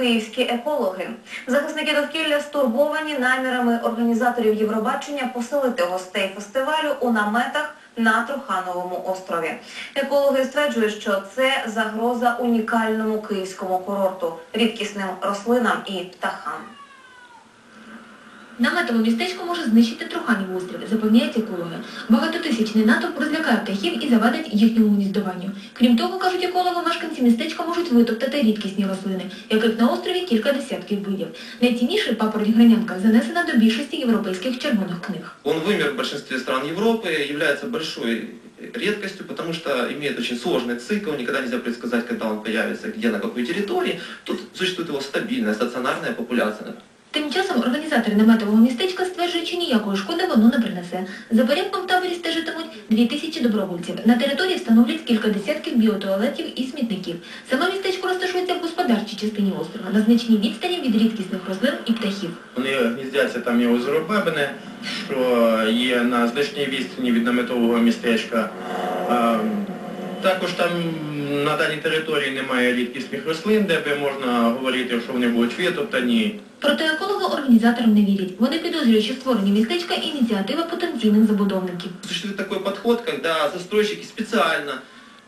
Київські екологи. Захисники довкілля стурбовані намірами організаторів Євробачення поселити гостей фестивалю у наметах на Трухановому острові. Екологи стверджують, що це загроза унікальному київському курорту, рідкісним рослинам і птахам. Наметове містечко може знищити Труханів острів, запевняють екологи. Багатотисячний натовп розлякає птахів і завадить їхньому гніздуванню. Крім того, кажуть екологи, мешканці містечка можуть витоптати рідкісні рослини, яких на острові кілька десятків видів. Найцінніший папороть гранянка занесена до більшості європейських червоних книг. Он вымер в большинстве стран Европы, является большой редкостью, потому что имеет очень сложный цикл, никогда нельзя предсказать, когда он появится, где, на какой территории. Тут существует его стабильная, стационарная популяция. Тим часом організатори наметового містечка стверджують, що ніякої шкоди воно не принесе. За порядком в таборі стежитимуть дві тисячі добровольців. На території встановлять кілька десятків біотуалетів і смітників. Саме містечко розташується в господарчій частині острова, на значній відстані від рідкісних рослин і птахів. Вони гніздяться там і озеро Бабине, що є на значній відстані від наметового містечка. А, Також там на даній території немає рідкісних рослин, де би можна говорити, що вони будуть витоптані. Проте екологи організаторам не вірять. Вони підозрюють, що створення містечка ініціатива потенційних забудовників. Существует такой подход, когда застройщики специально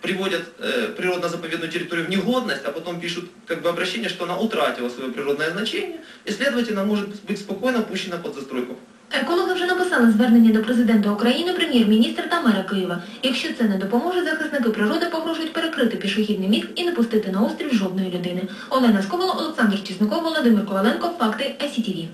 приводят э, природно-заповедную территорию в негодность, а потом пишут как бы обращение, что она утратила свое природное значение, и, следовательно, может быть спокойно пущена под застройку. Екологи вже написали звернення до президента України, прем'єр-міністра та мера Києва. Якщо це не допоможе, захисники природи погрожують перекрити пішохідний міст і не пустити на острів жодної людини. Олена Сковала, Олександр Чесноков, Володимир Коваленко. Факти АСІТІВІ.